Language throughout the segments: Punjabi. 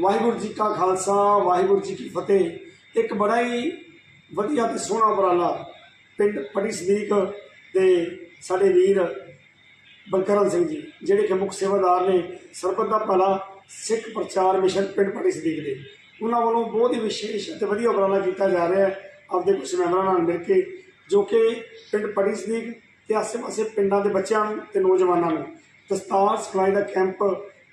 ਵਾਹਿਗੁਰੂ ਜੀ ਕਾ ਖਾਲਸਾ, ਵਾਹਿਗੁਰੂ ਜੀ ਕੀ ਫਤਿਹ। ਇੱਕ ਬੜਾ ਹੀ ਵਧੀਆ ਤੇ ਸੋਹਣਾ ਉਪਰਾਲਾ ਪਿੰਡ ਪੜੀ ਸਦੀਕ ਦੇ ਸਾਡੇ ਵੀਰ ਬਲਕਰਨ ਸਿੰਘ ਜੀ, ਜਿਹੜੇ ਕਿ ਮੁੱਖ ਸੇਵਾਦਾਰ ਨੇ, ਸਰਬੱਤ ਦਾ ਭਲਾ ਸਿੱਖ ਪ੍ਰਚਾਰ ਮਿਸ਼ਨ ਪਿੰਡ ਪੜੀ ਸਦੀਕ ਦੇ। ਉਹਨਾਂ ਵੱਲੋਂ ਬਹੁਤ ਹੀ ਵਿਸ਼ੇਸ਼ ਅਤੇ ਵਧੀਆ ਉਪਰਾਲਾ ਕੀਤਾ ਜਾ ਰਿਹਾ ਹੈ। ਆਪਦੇ ਕੁਝ ਮੈਂਬਰਾਂ ਨਾਲ ਮਿਲ ਕੇ, ਜੋ ਕਿ ਪਿੰਡ ਪੜੀ ਸਦੀਕ ਤੇ ਆਸੇ-ਪਾਸੇ ਪਿੰਡਾਂ ਦੇ ਬੱਚਿਆਂ ਨੂੰ ਤੇ ਨੌਜਵਾਨਾਂ ਨੂੰ ਦਸਤਾਰ ਸਿਖਲਾਈ ਦਾ ਕੈਂਪ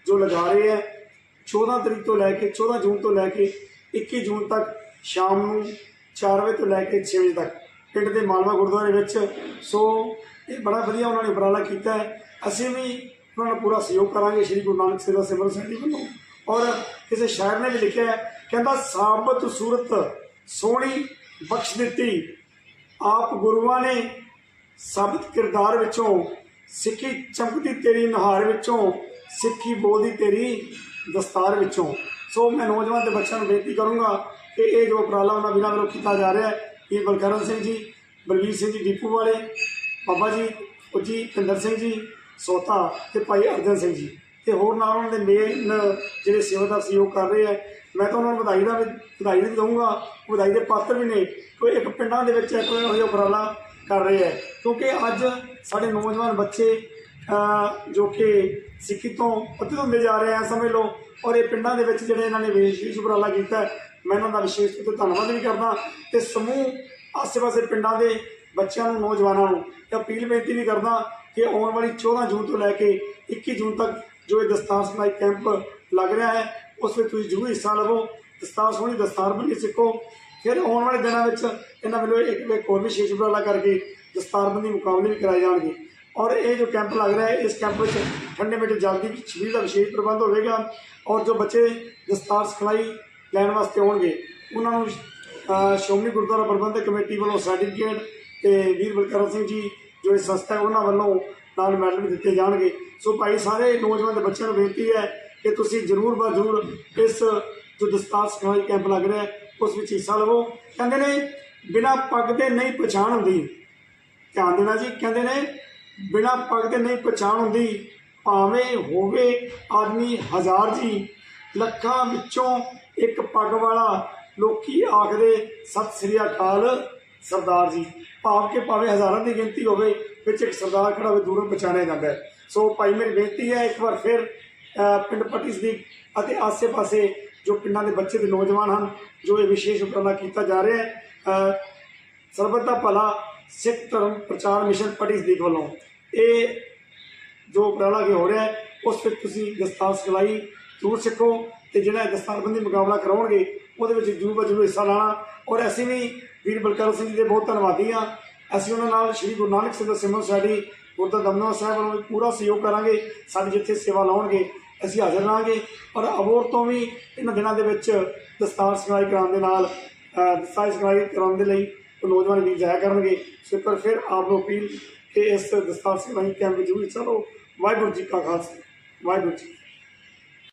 ਜੋ ਲਗਾ ਰਹੇ ਹੈ 14 ਤਰੀਕ ਤੋਂ ਲੈ ਕੇ 14 ਜੂਨ ਤੋਂ ਲੈ ਕੇ 21 ਜੂਨ ਤੱਕ, ਸ਼ਾਮ ਨੂੰ 4 ਵਜੇ ਤੋਂ ਲੈ ਕੇ 6 ਵਜੇ ਤੱਕ। ਪਿੰਡ ਦੇ ਮਾਲਵਾ ਗੁਰਦੁਆਰੇ ਵਿੱਚ। ਸੋ ਇਹ ਬੜਾ ਵਧੀਆ ਉਹਨਾਂ ਨੇ ਉਪਰਾਲਾ ਕੀਤਾ ਹੈ। ਅਸੀਂ ਵੀ ਉਹਨਾਂ ਨੂੰ ਪੂਰਾ ਸਹਿਯੋਗ ਕਰਾਂਗੇ ਸ਼੍ਰੀ ਗੁਰੂ ਨਾਨਕ ਸੇਵਾ ਸਿਮਰਨ ਸੈਂਟਰ ਵੱਲੋਂ। ਔਰ ਕਿਸੇ ਸ਼ਾਇਰ ਨੇ ਵੀ ਲਿਖਿਆ ਹੈ, ਕਹਿੰਦਾ, ਸਾਬਤ ਸੂਰਤ, ਸੋਹਣੀ ਬਖਸ਼ ਦਿੱਤੀ। ਆਪ ਗੁਰੂਆਂ ਨੇ ਸਾਬਤ ਕਿਰਦਾਰ ਵਿੱਚੋਂ, ਸਿੱਖੀ ਚਮਕਦੀ ਤੇਰੀ ਨਹਾਰ ਵਿੱਚੋਂ ਸਿੱਖੀ ਬੋਲਦੀ ਤੇਰੀ ਦਸਤਾਰ ਵਿੱਚੋਂ। ਸੋ ਮੈਂ ਨੌਜਵਾਨ ਤੇ ਬੱਚਿਆਂ ਨੂੰ ਬੇਨਤੀ ਕਰੂੰਗਾ ਕਿ ਇਹ ਜੋ ਉਪਰਾਲਾ ਉਹਨਾਂ ਬਿਨਾਂ ਵੱਲੋਂ ਕੀਤਾ ਜਾ ਰਿਹਾ ਹੈ, ਇਹ ਬਲਕਰਨ ਸਿੰਘ ਜੀ, ਬਲਵੀਰ ਸਿੰਘ ਜੀ ਡੀਪੂ ਵਾਲੇ, ਬਾਬਾ ਜੀ, ਉਹ ਪਿੰਦਰ ਸਿੰਘ ਜੀ, ਸੋਤਾ ਤੇ ਭਾਈ ਅਰਜਨ ਸਿੰਘ ਜੀ ਤੇ ਹੋਰ ਨਾਲ ਉਹਨਾਂ ਦੇ ਮੇਨ ਜਿਹੜੇ ਸੇਵਾਦਾਰ ਸਹਿਯੋਗ ਕਰ ਰਹੇ ਹੈ, ਮੈਂ ਤਾਂ ਉਹਨਾਂ ਨੂੰ ਵਧਾਈ ਦਾ ਵੀ, ਵਧਾਈ ਵੀ ਦਊਂਗਾ, ਵਧਾਈ ਦੇ ਪਾਤਰ ਵੀ ਨੇ ਕੋਈ ਇੱਕ ਪਿੰਡਾਂ ਦੇ ਵਿੱਚ ਇੱਕ ਇਹੋ ਜਿਹਾ ਉਪਰਾਲਾ ਕਰ ਰਹੇ ਹੈ। ਕਿਉਂਕਿ ਅੱਜ ਸਾਡੇ ਨੌਜਵਾਨ ਬੱਚੇ ਜੋ ਕਿ ਸਿੱਖੀ ਤੋਂ ਪੱਤੇ ਹੁੰਦੇ ਜਾ ਰਹੇ ਆ, ਸਮਝ ਲਓ। ਔਰ ਇਹ ਪਿੰਡਾਂ ਦੇ ਵਿੱਚ ਜਿਹੜੇ ਇਹਨਾਂ ਨੇ ਵਿਸ਼ੇਸ਼ ਉਪਰਾਲਾ ਕੀਤਾ, ਮੈਂ ਇਹਨਾਂ ਦਾ ਵਿਸ਼ੇਸ਼ ਤੌਰ ਤੇ ਧੰਨਵਾਦ ਵੀ ਕਰਦਾ। ਤੇ ਸਮੂਹ ਆਸ-ਪਾਸੇ ਪਿੰਡਾਂ ਦੇ ਬੱਚਿਆਂ ਨੂੰ, ਨੌਜਵਾਨਾਂ ਨੂੰ ਅਪੀਲ ਬੇਨਤੀ ਵੀ ਕਰਦਾ ਕਿ ਆਉਣ ਵਾਲੀ 14 ਜੂਨ ਤੋਂ ਲੈ ਕੇ 21 ਜੂਨ ਤੱਕ ਜੋ ਇਹ ਦਸਤਾਰ ਸਿਖਲਾਈ ਕੈਂਪ ਲੱਗ ਰਿਹਾ ਹੈ, ਉਸ ਵਿੱਚ ਤੁਸੀਂ ਜ਼ਰੂਰ ਹਿੱਸਾ ਲਵੋ। ਦਸਤਾਰ ਸੋਹਣੀ, ਦਸਤਾਰ ਬਣੀ ਸਿੱਖੋ। ਫਿਰ ਆਉਣ ਵਾਲੇ ਦਿਨਾਂ ਵਿੱਚ ਇਹਨਾਂ ਵੱਲੋਂ ਇੱਕ ਇੱਕ ਹੋਰ ਵਿਸ਼ੇਸ਼ ਉਪਰਾਲਾ ਕਰਕੇ ਦਸਤਾਰਬੰਦੀ ਮੁਕਾਬਲੇ ਵੀ ਕਰਾਏ ਜਾਣਗੇ। ਔਰ ਇਹ ਜੋ ਕੈਂਪ ਲੱਗ ਰਿਹਾ ਹੈ ਇਸ ਕੈਂਪ ਵਿੱਚ ਠੰਡੇ ਮਿੱਠੇ ਜਲਦੀ ਦੀ ਛਬੀਲ ਦਾ ਵਿਸ਼ੇਸ਼ ਪ੍ਰਬੰਧ ਹੋਵੇਗਾ ਔਰ ਜੋ ਬੱਚੇ ਦਸਤਾਰ ਸਿਖਲਾਈ ਲੈਣ ਵਾਸਤੇ ਆਉਣਗੇ ਉਹਨਾਂ ਨੂੰ ਅਹ, ਸ਼੍ਰੋਮਣੀ ਗੁਰਦੁਆਰਾ ਪ੍ਰਬੰਧਕ ਕਮੇਟੀ ਵੱਲੋਂ ਸਰਟੀਫਿਕੇਟ ਤੇ ਵੀਰ ਬਲਕਰਨ ਸਿੰਘ ਜੀ ਜੋ ਇਹ ਸੰਸਥਾ ਉਹਨਾਂ ਵੱਲੋਂ ਨਾਲ ਮੈਡਲ ਵੀ ਦਿੱਤੇ ਜਾਣਗੇ। ਸੋ ਭਾਈ ਸਾਰੇ ਨੌਜਵਾਨ ਦੇ ਬੱਚਿਆਂ ਨੂੰ ਬੇਨਤੀ ਹੈ ਕਿ ਤੁਸੀਂ ਜ਼ਰੂਰ ਬਾ ਜ਼ਰੂਰ ਇਸ ਜੋ ਦਸਤਾਰ ਸਿਖਲਾਈ ਕੈਂਪ ਲੱਗ ਰਿਹਾ ਉਸ ਵਿੱਚ ਹਿੱਸਾ ਲਵੋ। ਕਹਿੰਦੇ ਨੇ ਬਿਨਾ ਪੱਗ ਦੇ ਨਹੀਂ ਪਛਾਣ ਹੁੰਦੀ। ਧਿਆਨ ਦੇਣਾ ਜੀ ਕਹਿੰਦੇ ਨੇ ਬਿਨਾ ਪੱਗ ਦੇ ਨਹੀਂ ਪਛਾਣ ਹੁੰਦੀ, ਭਾਵੇਂ ਹੋਵੇ ਆਦਮੀ ਹਜ਼ਾਰ ਜੀ, ਲੱਖਾਂ ਵਿੱਚੋਂ ਇੱਕ ਪੱਗ ਵਾਲਾ ਲੋਕੀ ਆਖਦੇ, ਸਤਿ ਸ੍ਰੀ ਅਕਾਲ ਸਰਦਾਰ ਜੀ। ਭਾਵ ਕਿ ਭਾਵੇਂ ਹਜ਼ਾਰਾਂ ਦੀ ਗਿਣਤੀ ਹੋਵੇ, ਵਿੱਚ ਇੱਕ ਸਰਦਾਰ ਖੜਾ ਹੋਵੇ, ਦੂਰੋਂ ਪਛਾਣਿਆ ਜਾਂਦਾ ਸੋ ਭਾਈ, ਮੇਰੀ ਬੇਨਤੀ ਹੈ, ਇੱਕ ਵਾਰ ਫਿਰ ਪਿੰਡ ਪੱਟੀ ਸਦੀਕ ਅਤੇ ਆਸੇ-ਪਾਸੇ ਜੋ ਪਿੰਡਾਂ ਦੇ ਬੱਚੇ ਦੇ ਨੌਜਵਾਨ ਹਨ, ਜੋ ਇਹ ਵਿਸ਼ੇਸ਼ ਉਪਰਾਲਾ ਕੀਤਾ ਜਾ ਰਿਹਾ ਹੈ ਸਰਬੱਤ ਦਾ ਭਲਾ ਸਿੱਖ ਧਰਮ ਪ੍ਰਚਾਰ ਮਿਸ਼ਨ ਪਟੀ ਸਦੀਕ ਵੱਲੋਂ ਇਹ ਜੋ ਉਪਰਾਲਾ ਕੀ ਹੋ ਰਿਹਾ ਹੈ, ਉਸ ਵਿੱਚ ਤੁਸੀਂ ਦਸਤਾਰ ਸਿਖਲਾਈ ਜ਼ਰੂਰ ਸਿੱਖੋ ਤੇ ਜਿਹੜਾ ਦਸਤਾਰਬੰਦੀ ਮੁਕਾਬਲਾ ਕਰਾਉਣਗੇ, ਉਹਦੇ ਵਿੱਚ ਜਰੂਰ ਜਰੂਰ ਹਿੱਸਾ ਲੈਣਾ। ਔਰ ਅਸੀਂ ਵੀ ਵੀਰ ਬਲਕਰ ਸਿੰਘ ਜੀ ਦੇ ਬਹੁਤ ਧੰਨਵਾਦੀ ਹਾਂ। ਅਸੀਂ ਉਹਨਾਂ ਨਾਲ ਸ਼੍ਰੀ ਗੁਰੂ ਨਾਨਕ ਸਿੰਘ ਸਿਮਰਨ ਸਾਡੀ ਗੁਰਦਾ ਦਮਨਵਾ ਸਾਹਿਬ ਵੱਲੋਂ ਵੀ ਪੂਰਾ ਸਹਿਯੋਗ ਕਰਾਂਗੇ, ਸਾਡੇ ਜਿੱਥੇ ਸੇਵਾ ਲਾਉਣਗੇ, ਅਸੀਂ ਹਾਜ਼ਰ ਰਹਾਂਗੇ। ਔਰ ਅਬੋਰ ਤੋਂ ਵੀ ਇਹਨਾਂ ਦਿਨਾਂ ਦੇ ਵਿੱਚ ਦਸਤਾਰ ਸਿਖਲਾਈ ਕਰਾਉਣ ਦੇ ਨਾਲ ਦਸਤਾਰ ਸਿਖਲਾਈ ਕਰਾਉਣ ਦੇ ਲਈ ਨੌਜਵਾਨ ਵੀ ਜਾਇਆ ਕਰਨਗੇ। ਸੋ ਇੱਕ ਫਿਰ ਆਪ ਨੂੰ ਅਪੀਲ ਕਿ ਇਸ ਦਸਤਾਰ ਸਿਖਲਾਈ ਕੈਂਪ ਵਿੱਚ ਜ਼ਰੂਰ ਹਿੱਸਾ ਲਓ ਵਾਹਿਗੁਰੂ ਜੀ ਕਾ ਖਾਲਸਾ। ਵਾਹਿਗੁਰੂ ਜੀ